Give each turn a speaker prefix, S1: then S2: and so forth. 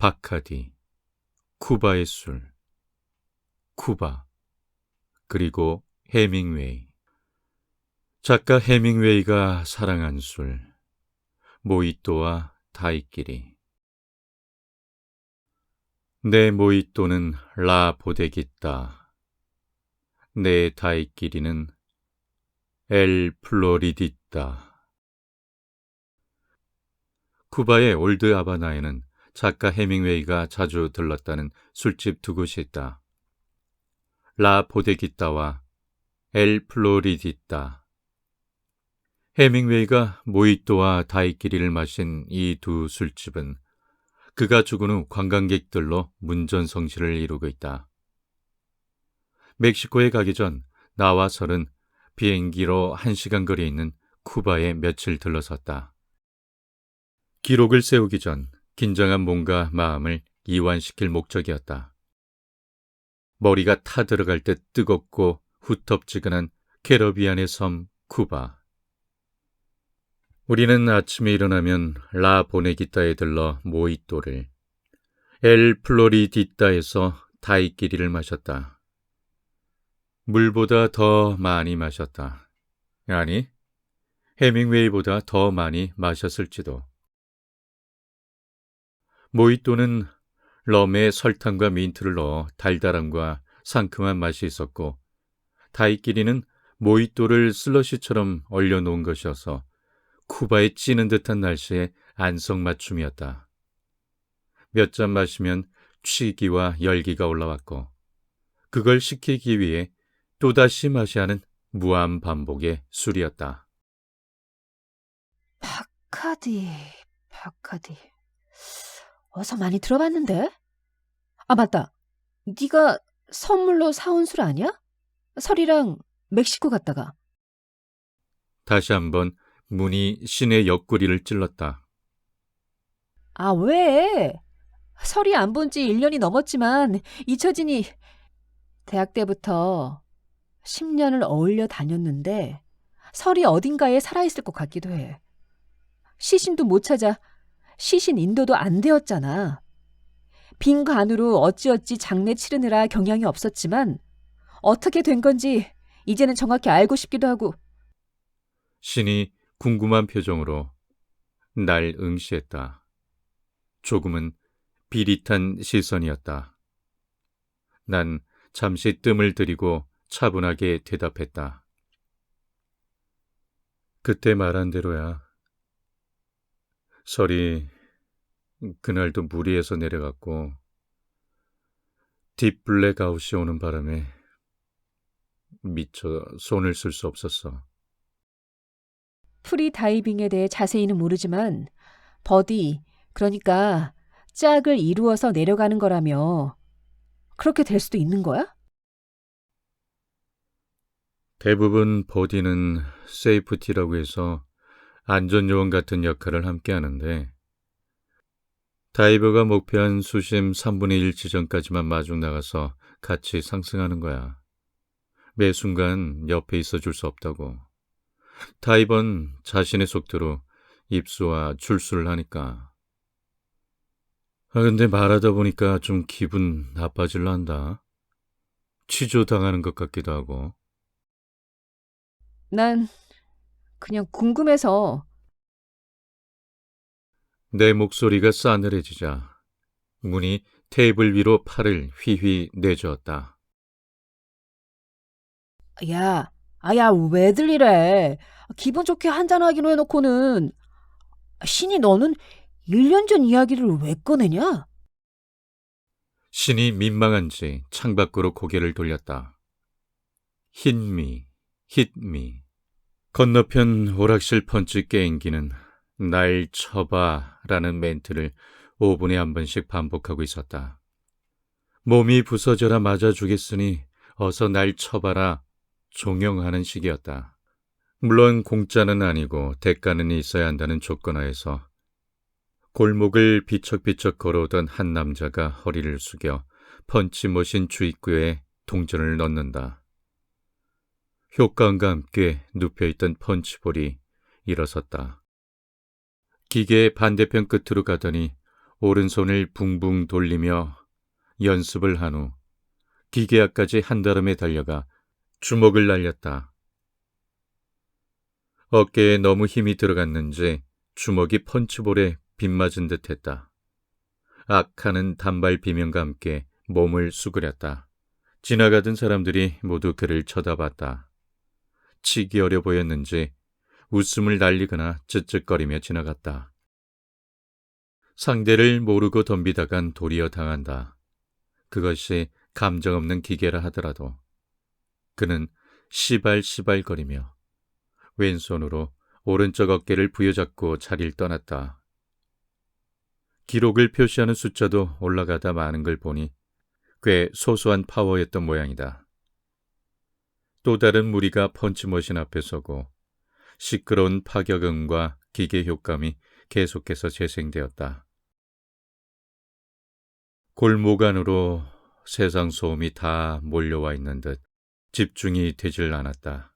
S1: 바카디, 쿠바의 술, 쿠바, 그리고 해밍웨이. 작가 해밍웨이가 사랑한 술, 모히또와 다이끼리. 내 모히또는 라 보데기따, 내 다이끼리는 엘 플로리디따. 쿠바의 올드 아바나에는 작가 해밍웨이가 자주 들렀다는 술집 두 곳이 있다. 라 보데기따와 엘 플로리디따. 해밍웨이가 모히또와 다이끼리를 마신 이 두 술집은 그가 죽은 후 관광객들로 문전성시를 이루고 있다. 멕시코에 가기 전 나와 설은 비행기로 한 시간 거리에 있는 쿠바에 며칠 들러섰다. 기록을 세우기 전 긴장한 몸과 마음을 이완시킬 목적이었다. 머리가 타들어갈 듯 뜨겁고 후텁지근한 캐러비안의 섬 쿠바. 우리는 아침에 일어나면 라 보네기타에 들러 모히또를, 엘 플로리디타에서 다이끼리를 마셨다. 물보다 더 많이 마셨다. 아니, 해밍웨이보다 더 많이 마셨을지도. 모히또는 럼에 설탕과 민트를 넣어 달달함과 상큼한 맛이 있었고, 다이끼리는 모히또를 슬러시처럼 얼려 놓은 것이어서 쿠바의 찌는 듯한 날씨에 안성맞춤이었다. 몇 잔 마시면 취기와 열기가 올라왔고, 그걸 식히기 위해 또다시 마셔하는 무한 반복의 술이었다.
S2: 바카디, 바카디. 어서 많이 들어봤는데? 아, 맞다. 네가 선물로 사온 술 아니야? 설이랑 멕시코 갔다가.
S1: 다시 한번 문이 신의 옆구리를 찔렀다.
S2: 아, 왜? 설이 안 본 지 1년이 넘었지만 잊혀지니 대학 때부터 10년을 어울려 다녔는데 설이 어딘가에 살아있을 것 같기도 해. 시신도 못 찾아 시신 인도도 안 되었잖아. 빈 관으로 어찌어찌 장례 치르느라 경향이 없었지만 어떻게 된 건지 이제는 정확히 알고 싶기도 하고
S1: 신이 궁금한 표정으로 날 응시했다. 조금은 비릿한 시선이었다. 난 잠시 뜸을 들이고 차분하게 대답했다. 그때 말한 대로야. 설이 그날도 무리해서 내려갔고 딥블랙 아웃이 오는 바람에 미처 손을 쓸 수 없었어.
S2: 프리 다이빙에 대해 자세히는 모르지만 버디 그러니까 짝을 이루어서 내려가는 거라며 그렇게 될 수도 있는 거야?
S1: 대부분 버디는 세이프티라고 해서 안전요원 같은 역할을 함께 하는데 다이버가 목표한 수심 3분의 1 지점까지만 마중 나가서 같이 상승하는 거야. 매 순간 옆에 있어 줄 수 없다고. 다이버는 자신의 속도로 입수와 출수를 하니까. 아, 근데 말하다 보니까 좀 기분 나빠질라 한다. 취조당하는 것 같기도 하고.
S2: 난 그냥 궁금해서
S1: 내 목소리가 싸늘해지자 문이 테이블 위로 팔을 휘휘 내주었다.
S2: 야, 아야 왜들 이래? 기분 좋게 한잔하기로 해놓고는 신이 너는 1년 전 이야기를 왜 꺼내냐?
S1: 신이 민망한지 창밖으로 고개를 돌렸다. 흰미, 힛미. 건너편 오락실 펀치 게임기는 날 쳐봐라는 멘트를 5분에 한 번씩 반복하고 있었다. 몸이 부서져라 맞아 주겠으니 어서 날 쳐봐라 종용하는 식이었다. 물론 공짜는 아니고 대가는 있어야 한다는 조건하에서 골목을 비척비척 걸어오던 한 남자가 허리를 숙여 펀치머신 주입구에 동전을 넣는다. 효과음과 함께 눕혀있던 펀치볼이 일어섰다. 기계의 반대편 끝으로 가더니 오른손을 붕붕 돌리며 연습을 한 후 기계 앞까지 한달음에 달려가 주먹을 날렸다. 어깨에 너무 힘이 들어갔는지 주먹이 펀치볼에 빗맞은 듯했다. 악하는 단발 비명과 함께 몸을 수그렸다. 지나가던 사람들이 모두 그를 쳐다봤다. 치기 어려 보였는지 웃음을 날리거나 쯧쯧거리며 지나갔다. 상대를 모르고 덤비다간 도리어 당한다. 그것이 감정 없는 기계라 하더라도 그는 시발시발거리며 왼손으로 오른쪽 어깨를 부여잡고 자리를 떠났다. 기록을 표시하는 숫자도 올라가다 마는 걸 보니 꽤 소소한 파워였던 모양이다. 또 다른 무리가 펀치머신 앞에 서고 시끄러운 파격음과 기계 효과음이 계속해서 재생되었다. 골목 안으로 세상 소음이 다 몰려와 있는 듯 집중이 되질 않았다.